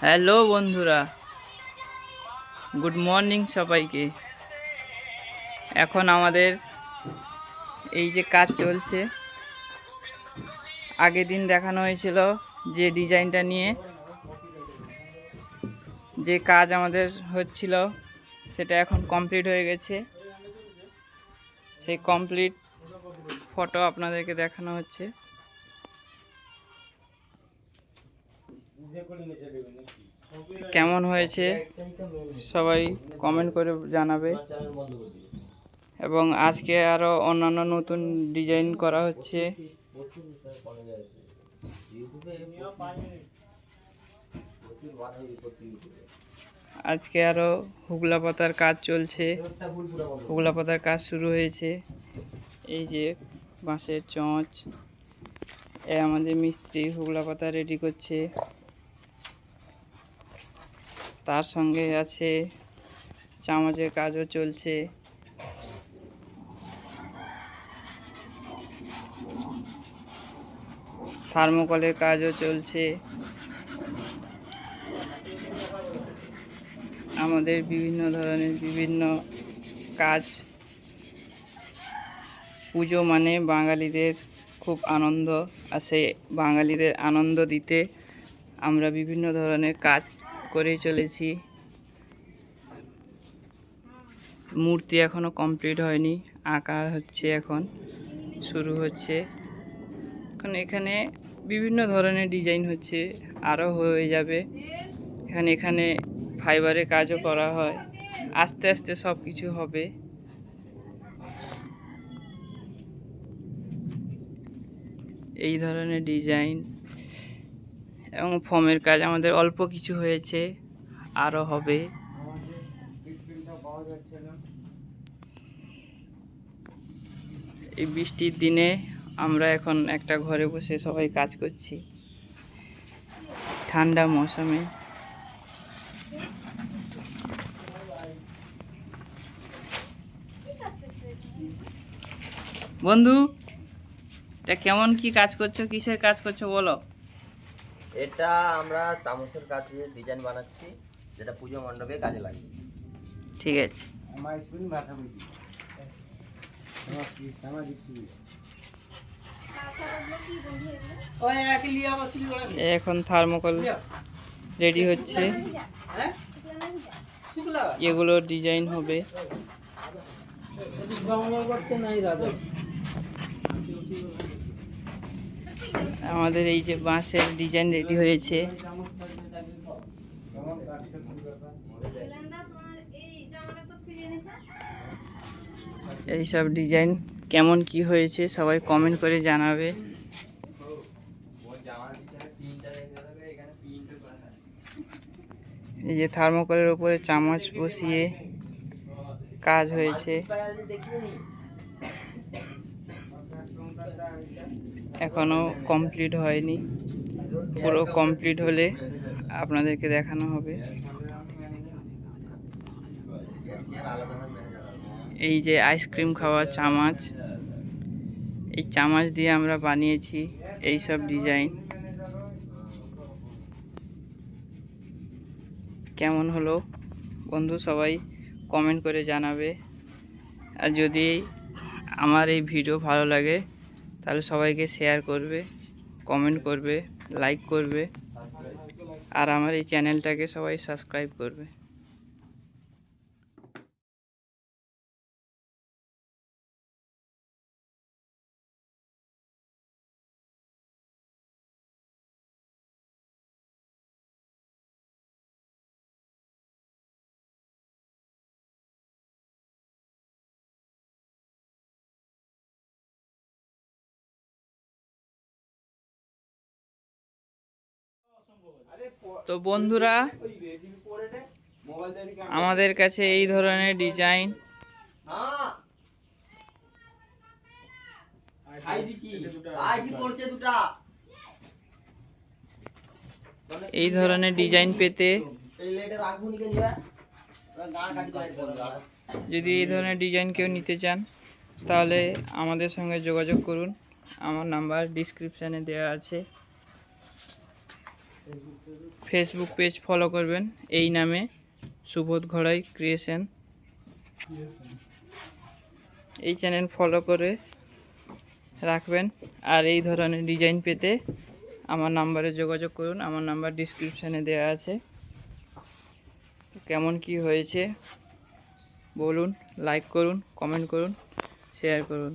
Hello বন্ধুরা। Good morning সবাইকে। এখন আমাদের এই যে কাজ চলছে। আগের দিন দেখানো হয়েছিল যে ডিজাইনটা নিয়ে। যে কাজ আমাদের হচ্ছিল, সেটা এখন কমপ্লিট হয়ে গেছে। সেই কমপ্লিট ফটো আপনাদেরকে দেখানো হচ্ছে। কেমন হয়েছে? সবাই কমেন্ট করে জানাবে। এবং আজকে আরও অন্যান্য নতুন ডিজাইন করা হচ্ছে। আজকে আরও হুগলা পাতার কাজ চলছে। হুগলা পাতার কাজ শুরু হয়েছে। এই যে বাঁশের চঁচ। এ আমাদের মিস্ত্রি হুগলা পাতা রেডি করছে। তার সঙ্গে আছে, চামচের কাজও চলছে। থার্মোকলের কাজও চলছে। আমাদের বিভিন্ন ধরনের বিভিন্ন কাজ। পুজো মানে বাঙালিদের খুব আনন্দ, আর সেই বাঙালিদের আনন্দ দিতে আমরা বিভিন্ন ধরনের কাজ করেই চলেছি। মূর্তি এখনও কমপ্লিট হয়নি, আঁকা হচ্ছে এখন, শুরু হচ্ছে। এখন এখানে বিভিন্ন ধরনের ডিজাইন হচ্ছে আরও হয়ে যাবে। এখানে এখানে ফাইবারের কাজও করা হয়, আস্তে আস্তে সব কিছু হবে। এই ধরনের ডিজাইন এবং ফর্মের কাজ আমাদের অল্প কিছু হয়েছে, আরও হবে। এই বৃষ্টির দিনে আমরা এখন একটা ঘরে বসে সবাই কাজ করছি। ঠান্ডা মৌসুমে। বন্ধু, এটা কেমন কি কাজ করছ? কিসের কাজ করছ বলো? এটা আমরা চামচের কাছে ডিজাইন বানাচ্ছি যেটা পুজো মণ্ডপে কাজে লাগে। ঠিক আছে। এখন থার্মোকল রেডি হচ্ছে। এগুলো ডিজাইন হবে। আমাদের এই যে বাঁশের ডিজাইন রেডি হয়েছে। এইসব ডিজাইন কেমন কি হয়েছে সবাই কমেন্ট করে জানাবে। এই যে থার্মোকলের উপরে চামচ বসিয়ে কাজ হয়েছে। এখনও কমপ্লিট হয়নি। পুরো কমপ্লিট হলে আপনাদেরকে দেখানো হবে। এই যে আইসক্রিম খাওয়া চামচ। এই চামচ দিয়ে আমরা বানিয়েছি এই সব ডিজাইন কেমন হলো? বন্ধু সবাই কমেন্ট করে জানাবে। আর যদি আমার এই ভিডিও ভালো লাগে তাহলে সবাইকে শেয়ার করবে কমেন্ট করবে লাইক করবে, আর আমার এই চ্যানেলটাকে সবাই সাবস্ক্রাইব করবে। তো বন্ধুরা, আমাদের কাছে এই ধরনের ডিজাইন। এই ধরনের ডিজাইন পেতে যদি এই ধরনের ডিজাইন কেউ নিতে চান, তাহলে আমাদের সঙ্গে যোগাযোগ করুন। আমার নাম্বার ডিসক্রিপশানে দেওয়া আছে। ফেসবুক পেজ ফলো করবেন। এই নামে সুবোধ ঘড়াই ক্রিয়েশন এই চ্যানেল ফলো করে রাখবেন। আর এই ধরনের ডিজাইন পেতে আমার নাম্বারে যোগাযোগ করুন। আমার নাম্বার ডিসক্রিপশানে দেওয়া আছে। কেমন কি হয়েছে বলুন লাইক করুন কমেন্ট করুন শেয়ার করুন।